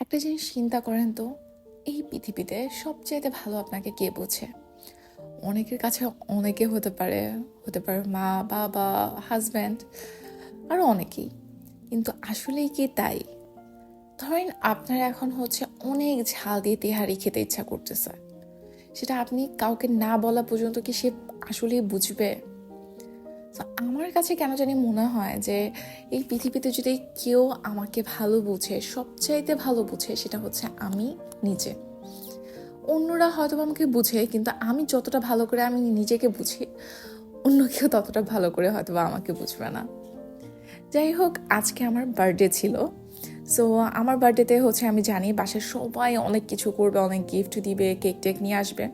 একটা জিনিস চিন্তা করেন তো, এই পৃথিবীতে সবচাইতে ভালো আপনাকে কে বোঝে? অনেকের কাছে অনেকে হতে পারে হতে পারে মা, বাবা হাজব্যান্ড আরও অনেকেই। কিন্তু আসলেই কি তাই? ধরেন আপনার এখন হচ্ছে অনেক ঝাল দিয়ে তেহারি খেতে ইচ্ছা করতেছে। সেটা আপনি কাউকে না বলা পর্যন্ত কি সে আসলেই বুঝবে? তো আমার কাছে কেন জানি মনে হয় যে এই পৃথিবীতে যদি কেউ আমাকে ভালো বুঝে, সবচাইতে ভালো বুঝে সেটা হচ্ছে আমি নিজে। অন্যরা হয়তো আমাকে বুঝে, কিন্তু আমি যতটা ভালো করে আমি নিজেকে বুঝি, অন্য কেউ ততটা ভালো করে হয়তো আমাকে বুঝবে না। যাই হোক, আজকে আমার বার্থডে ছিল। সো আমার বার্থডেতে হচ্ছে আমি জানি বাসার সবাই অনেক কিছু করবে, অনেক গিফট দিবে, কেক টেক নিয়ে আসবে।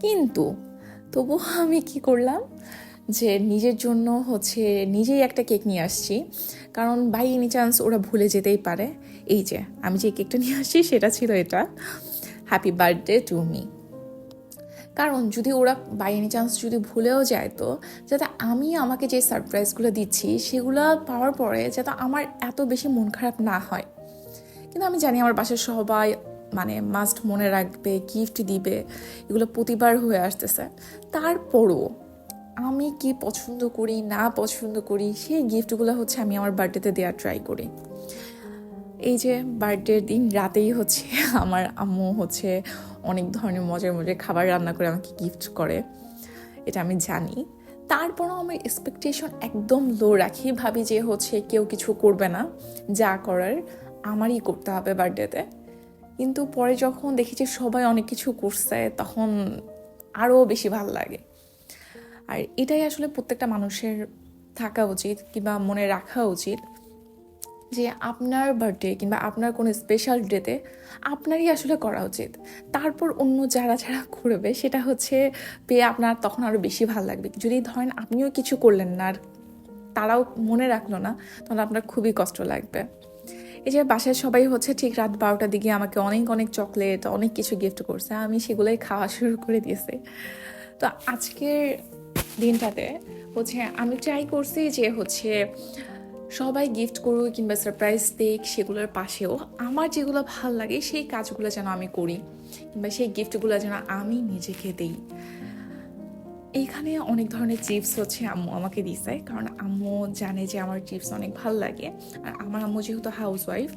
কিন্তু তবুও আমি কি করলাম? যে নিজের জন্য হচ্ছে নিজেই একটা কেক নিয়ে আসছি। কারণ বাই এনি চান্স ওরা ভুলে যেতেই পারে। এই যে, আমি যে কেকটা নিয়ে আসছি সেটা ছিল এটা। হ্যাপি বার্থডে টু মি কারণ যদি ওরা বাই এনি চান্স যদি ভুলেও যায় তো, যাতে আমি আমাকে যে সারপ্রাইজগুলো দিচ্ছি সেগুলো পাওয়ার পরে যাতে আমার এত বেশি মন খারাপ না হয়। কিন্তু আমি জানি আমার বাসার সবাই মানে মাস্ট মনে রাখবে গিফট দিবে, এগুলো প্রতিবার হয়ে আসতেছে। তারপরও আমি কি পছন্দ করি, না পছন্দ করি, সেই গিফটগুলো হচ্ছে আমি আমার বার্থডেতে দেওয়ার ট্রাই করি। এই যে বার্থডের দিন রাতেই হচ্ছে, আমার আম্মু হচ্ছে অনেক ধরনের মজার মজার খাবার রান্না করে আমাকে গিফট করে, এটা আমি জানি। তারপরও আমার এক্সপেকটেশন একদম লো রাখি, ভাবি যে হচ্ছে কেউ কিছু করবে না, যা করার আমারই করতে হবে বার্থডেতে কিন্তু পরে যখন দেখি যে সবাই অনেক কিছু করছে, তখন আরও বেশি ভালো লাগে। আর এটাই আসলে প্রত্যেকটা মানুষের থাকা উচিত কিংবা মনে রাখা উচিত যে আপনার বার্থডে কিংবা আপনার কোনো স্পেশাল ডেতে আপনারই আসলে করা উচিত। তারপর অন্য যারা যারা করবে সেটা হচ্ছে পেয়ে আপনার তখন আরও বেশি ভালো লাগবে। যদি ধরেন আপনিও কিছু করলেন না আর তারাও মনে রাখল না তখন আপনার খুবই কষ্ট লাগবে। এই যে বাসায় সবাই হচ্ছে ঠিক রাত বারোটার দিকে আমাকে অনেক অনেক চকলেট অনেক কিছু গিফট করছে, আমি সেগুলোই খাওয়া শুরু করে দিয়েছি। তো আজকের দিনটাতে হচ্ছে আমি ট্রাই করছি যে হচ্ছে সবাই গিফট করুক কিংবা সারপ্রাইজ দিক সেগুলোর পাশেও আমার যেগুলো ভালো লাগে সেই কাজগুলো যেন আমি করি কিংবা সেই গিফটগুলো যেন আমি নিজেকে দিই। এইখানে অনেক ধরনের চিপস হচ্ছে আম্মু আমাকে দিছে কারণ আম্মু জানে যে আমার চিপস অনেক ভালো লাগে। আর আমার আম্মু যেহেতু হাউস ওয়াইফ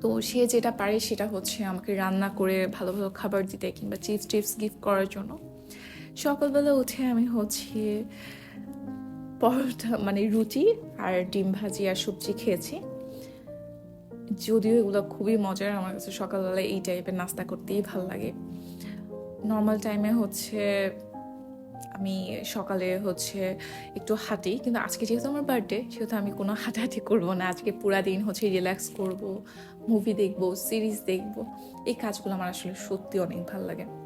তো সে যেটা পারে সেটা হচ্ছে আমাকে রান্না করে ভালো ভালো খাবার দিতে কিংবা চিপস টিপস গিফট করার জন্য। সকালবেলা উঠে আমি হচ্ছে পরোটা মানে রুটি আর ডিম ভাজি আর সবজি খেয়েছি। যদিও এগুলো খুবই মজার, আমার কাছে সকালবেলা এই টাইপের নাস্তা করতেই ভালো লাগে। নর্মাল টাইমে হচ্ছে আমি সকালে হচ্ছে একটু হাঁটি, কিন্তু আজকে যেহেতু আমার বার্থডে সেহেতু আমি কোনো হাঁটাহাঁটি করব না। আজকে পুরা দিন হচ্ছে রিল্যাক্স করব মুভি দেখব সিরিজ দেখব। এই কাজগুলো আমার আসলে সত্যি অনেক ভালো লাগে।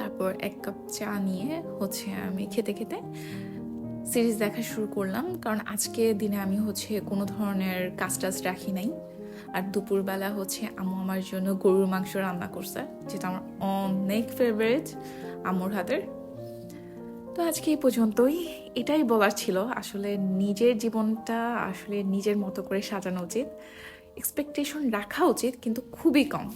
তারপর এক কাপ চা নিয়ে হচ্ছে আমি খেতে খেতে সিরিজ দেখা শুরু করলাম। কারণ আজকে দিনে আমি হচ্ছে কোনো ধরনের কাজ টাজ রাখি নাই। আর দুপুরবেলা হচ্ছে আম্মু আমার জন্য গরুর মাংস রান্না করছে, যেটা আমার অনেক ফেভারিট আম্মুর হাতের। তো আজকে এই পর্যন্তই। এটাই বলার ছিল, আসলে নিজের জীবনটা আসলে নিজের মতো করে সাজানো উচিত। এক্সপেকটেশন রাখা উচিত, কিন্তু খুবই কম।